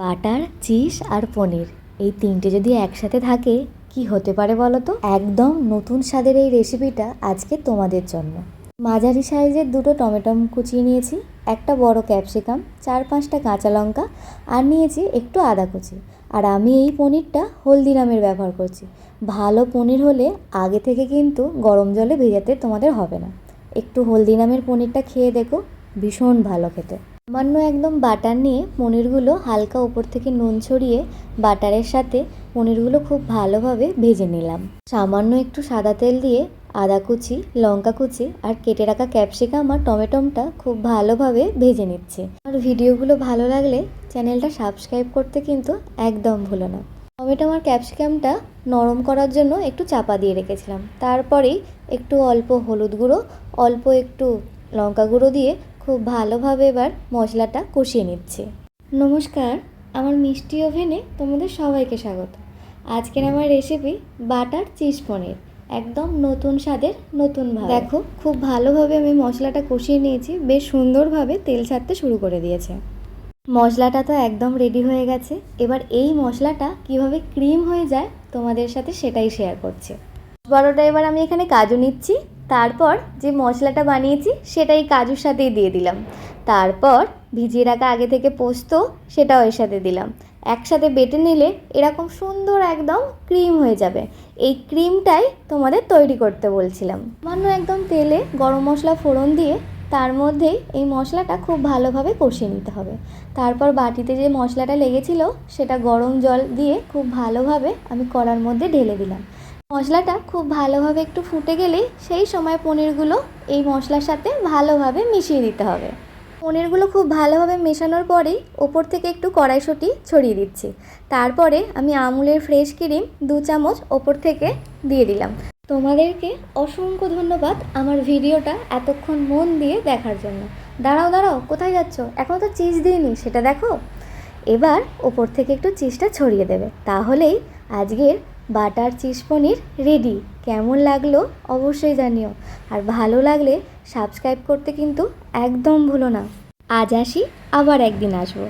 Butter, cheese আর পনির। এই তিনটে যদি একসাথে থাকে, কি হতে পারে বলো তো? একদম নতুন স্বাদের এই রেসিপিটা আজকে তোমাদের জন্য। মাঝারি সাইজের দুটো টমেটো কুচিয়ে নিয়েছি, একটা বড় ক্যাপসিকাম চার পাঁচটা কাঁচা লঙ্কা আর নিয়েছি একটু আদা কুচি। আর আমি এই পনিরটা হলদিরামের ব্যবহার করছি। ভালো পনির হলে আগে থেকে কিন্তু গরম জলে ভেজাতে তোমাদের হবে না। একটু হলদিরামের পনিরটা খেয়ে দেখো, ভীষণ ভালো খেতে। সামান্য একদম বাটার নিয়ে পনিরগুলো হালকা উপর থেকে নুন ছড়িয়ে বাটারের সাথে পনিরগুলো খুব ভালোভাবে ভেজে নিলাম। সামান্য একটু সাদা তেল দিয়ে আদা কুচি, লঙ্কা কুচি আর কেটে রাখা ক্যাপসিকাম আর টমেটোমটা খুব ভালোভাবে ভেজে নিচ্ছে। আর ভিডিওগুলো ভালো লাগলে চ্যানেলটা সাবস্ক্রাইব করতে কিন্তু একদম ভুলো না। টমেটো আর ক্যাপসিকামটা নরম করার জন্য একটু চাপা দিয়ে রেখেছিলাম। তারপরেই একটু অল্প হলুদ গুঁড়ো, অল্প একটু লঙ্কা গুঁড়ো দিয়ে খুব ভালোভাবে এবার মশলাটা কষিয়ে নিচ্ছে। নমস্কার, আমার মিষ্টি ওভেনে তোমাদের সবাইকে স্বাগত। আজকের আমার রেসিপি বাটার চিজ পনির, একদম নতুন স্বাদের নতুন ভাবে। দেখো, খুব ভালোভাবে আমি মশলাটা কষিয়ে নিয়েছি, বেশ সুন্দরভাবে তেল ছাড়তে শুরু করে দিয়েছে। মশলাটা তো একদম রেডি হয়ে গেছে। এবার এই মশলাটা কীভাবে ক্রিম হয়ে যায় তোমাদের সাথে সেটাই শেয়ার করছি। বড়টা এবার আমি এখানে কাজু নিচ্ছি। তারপর যে মশলাটা বানিয়েছি সেটাই কাজুর সাথেই দিয়ে দিলাম। তারপর ভিজিয়ে রাখা আগে থেকে পোস্ত সেটাও এর সাথে দিলাম। একসাথে বেটে নিলে এরকম সুন্দর একদম ক্রিম হয়ে যাবে। এই ক্রিমটাই তোমাদের তৈরি করতে বলছিলাম। সামান্য একদম তেলে গরম মশলা ফোড়ন দিয়ে তার মধ্যেই এই মশলাটা খুব ভালোভাবে কষিয়ে নিতে হবে। তারপর বাটিতে যে মশলাটা লেগেছিল সেটা গরম জল দিয়ে খুব ভালোভাবে আমি কড়ার মধ্যে ঢেলে দিলাম। মশলাটা খুব ভালোভাবে একটু ফুটে গেলেই সেই সময় পনিরগুলো এই মশলার সাথে ভালোভাবে মিশিয়ে দিতে হবে। পনিরগুলো খুব ভালোভাবে মেশানোর পরেই ওপর থেকে একটু কড়াইশুঁটি ছড়িয়ে দিচ্ছি। তারপরে আমি আমুলের ফ্রেশ ক্রিম দু চামচ ওপর থেকে দিয়ে দিলাম। তোমাদেরকে অসংখ্য ধন্যবাদ আমার ভিডিওটা এতক্ষণ মন দিয়ে দেখার জন্য। দাঁড়াও দাঁড়াও, কোথায় যাচ্ছ? এখনও তো চিজ দিইনি, সেটা দেখো। এবার ওপর থেকে একটু চিজটা ছড়িয়ে দেবে। তাহলেই আজকের বাটার চিজ পনির রেডি কেমন লাগল অবশ্যই জানিও। আর ভালো লাগলে সাবস্ক্রাইব করতে কিন্তু একদম ভুলো না। আজ আসি, আবার একদিন আসব।